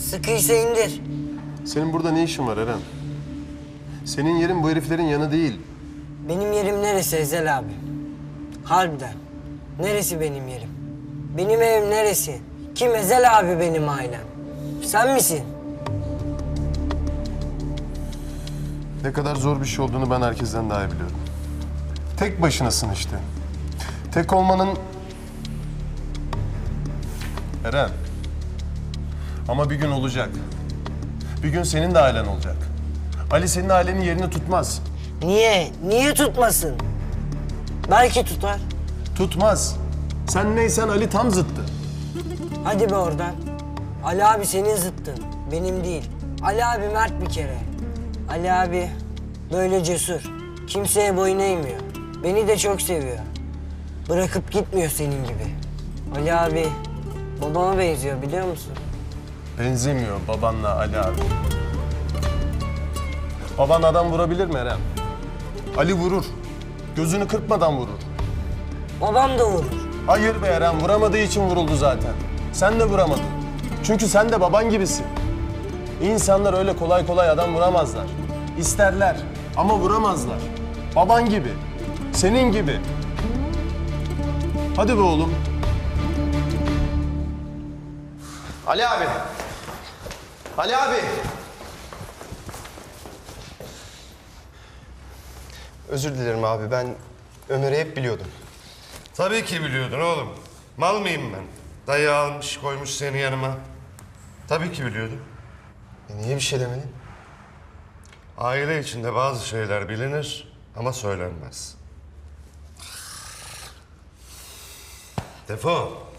Sıkıysa indir. Senin burada ne işin var Eren? Senin yerin bu heriflerin yanı değil. Benim yerim neresi Ezel abi? Harbiden. Neresi benim yerim? Benim evim neresi? Kim Ezel abi benim ailem? Sen misin? Ne kadar zor bir şey olduğunu ben herkesten daha iyi biliyorum. Tek başınasın işte. Tek olmanın... Eren. Ama bir gün olacak. Bir gün senin de ailen olacak. Ali senin ailenin yerini tutmaz. Niye? Niye tutmasın? Belki tutar. Tutmaz. Sen neysen Ali tam zıttı. Hadi be oradan. Ali abi senin zıttın. Benim değil. Ali abi mert bir kere. Ali abi böyle cesur. Kimseye boyun eğmiyor. Beni de çok seviyor. Bırakıp gitmiyor senin gibi. Ali abi babama benziyor biliyor musun? Benzemiyor babanla Ali abi. Baban adam vurabilir mi Eren? Ali vurur. Gözünü kırpmadan vurur. Babam da vurur. Hayır be Eren vuramadığı için vuruldu zaten. Sen de vuramadın. Çünkü sen de baban gibisin. İnsanlar öyle kolay kolay adam vuramazlar. İsterler ama vuramazlar. Baban gibi. Senin gibi. Hadi be oğlum. Ali abi. Ali abi. Özür dilerim abi. Ben Ömer'i hep biliyordum. Tabii ki biliyordun oğlum. Mal mıyım ben? Dayı almış koymuş seni yanıma. Tabii ki biliyordum. E niye bir şey demedin? Aile içinde bazı şeyler bilinir ama söylenmez. Defo.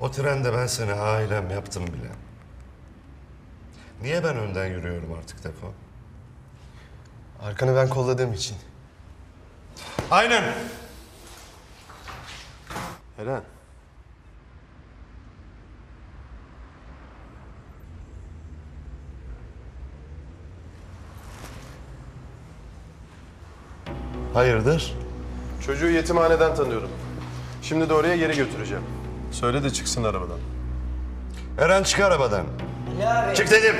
O trende ben seni ailem yaptım bile. Niye ben önden yürüyorum artık Defo? Arkanı ben kolladığım için. Aynen. Eren. Hayırdır? Çocuğu yetimhaneden tanıyorum. Şimdi de oraya geri götüreceğim. Söyle de çıksın arabadan. Eren çık arabadan. Ali abi. Çık dedim.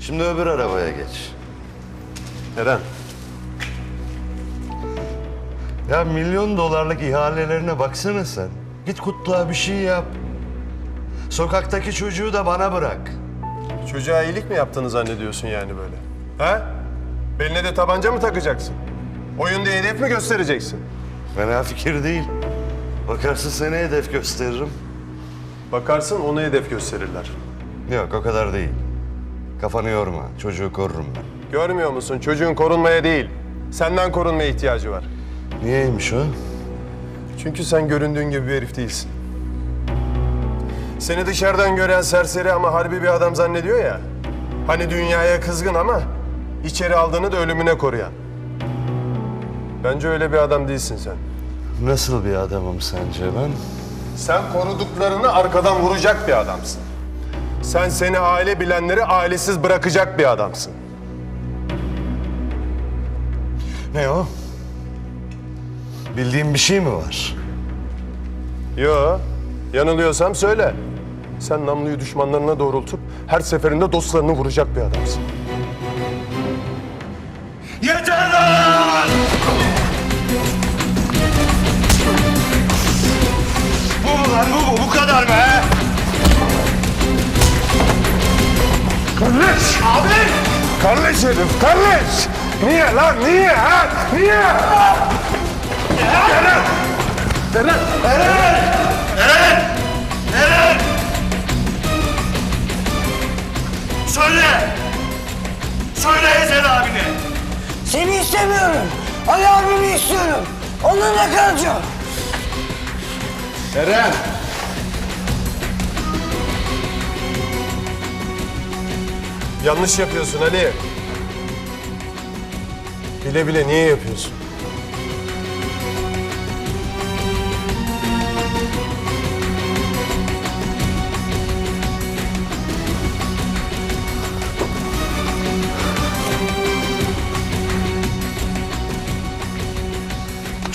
Şimdi öbür arabaya geç. Eren. Ya milyon dolarlık ihalelerine baksana sen. Git kutluğa bir şey yap. Sokaktaki çocuğu da bana bırak. Çocuğa iyilik mi yaptığını zannediyorsun yani böyle? Ha? Beline de tabanca mı takacaksın? Oyunda hedef mi göstereceksin? Fena fikir değil. Bakarsın seni hedef gösteririm. Bakarsın onu hedef gösterirler. Yok o kadar değil. Kafanı yorma. Çocuğu korurum ben. Görmüyor musun? Çocuğun korunmaya değil, senden korunmaya ihtiyacı var. Niyeymiş o? Çünkü sen göründüğün gibi bir herif değilsin. Seni dışarıdan gören serseri ama harbi bir adam zannediyor ya. Hani dünyaya kızgın ama içeri aldığını da ölümüne koruyan. Bence öyle bir adam değilsin sen. Nasıl bir adamım sence ben? Sen koruduklarını arkadan vuracak bir adamsın. Sen seni aile bilenleri ailesiz bırakacak bir adamsın. Ne o? Bildiğin bir şey mi var? Yo, yanılıyorsam söyle. Sen namluyu düşmanlarına doğrultup her seferinde dostlarını vuracak bir adamsın. Yeter lan! Bu mu lan bu bu? Bu kadar be! Kardeş! Abi! Kardeş herif, kardeş! Niye lan, niye ha? Niye? Eren! Eren! Söyle! Söyle Ezel abine! Seni istemiyorum. Ali abimi istiyorum. Onunla kalacağım. Eren! Yanlış yapıyorsun Ali. Bile bile niye yapıyorsun?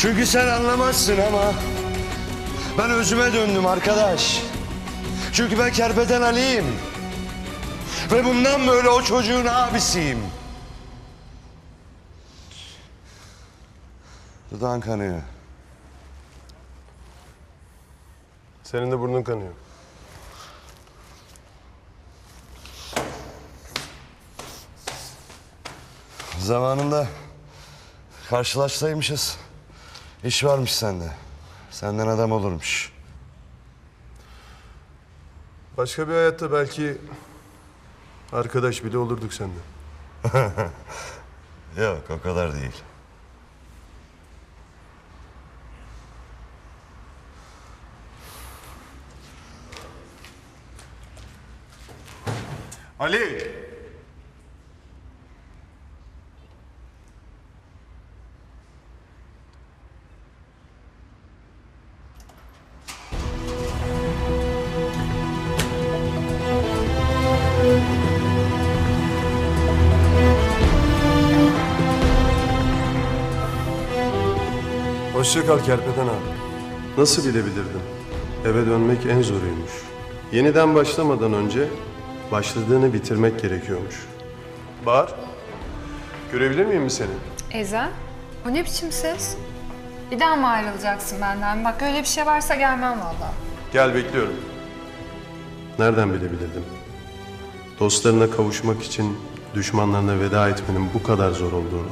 Çünkü sen anlamazsın ama ben özüme döndüm arkadaş. Çünkü ben Kerpeten Ali'yim. Ve bundan böyle o çocuğun abisiyim. Dudağın kanıyor. Senin de burnun kanıyor. Zamanında karşılaşsaymışız. İş varmış sende. Senden adam olurmuş. Başka bir hayatta belki arkadaş bile olurduk seninle. Yok o kadar değil. Ali! Hoşça kal Kerpeten abi. Nasıl bilebilirdim? Eve dönmek en zoruymuş. Yeniden başlamadan önce başladığını bitirmek gerekiyormuş. Bahar, görebilir miyim seni? Ezel, o ne biçim ses? Bir daha mı ayrılacaksın benden? Bak öyle bir şey varsa gelmem valla. Gel bekliyorum. Nereden bilebilirdim? Dostlarına kavuşmak için düşmanlarına veda etmenin bu kadar zor olduğunu.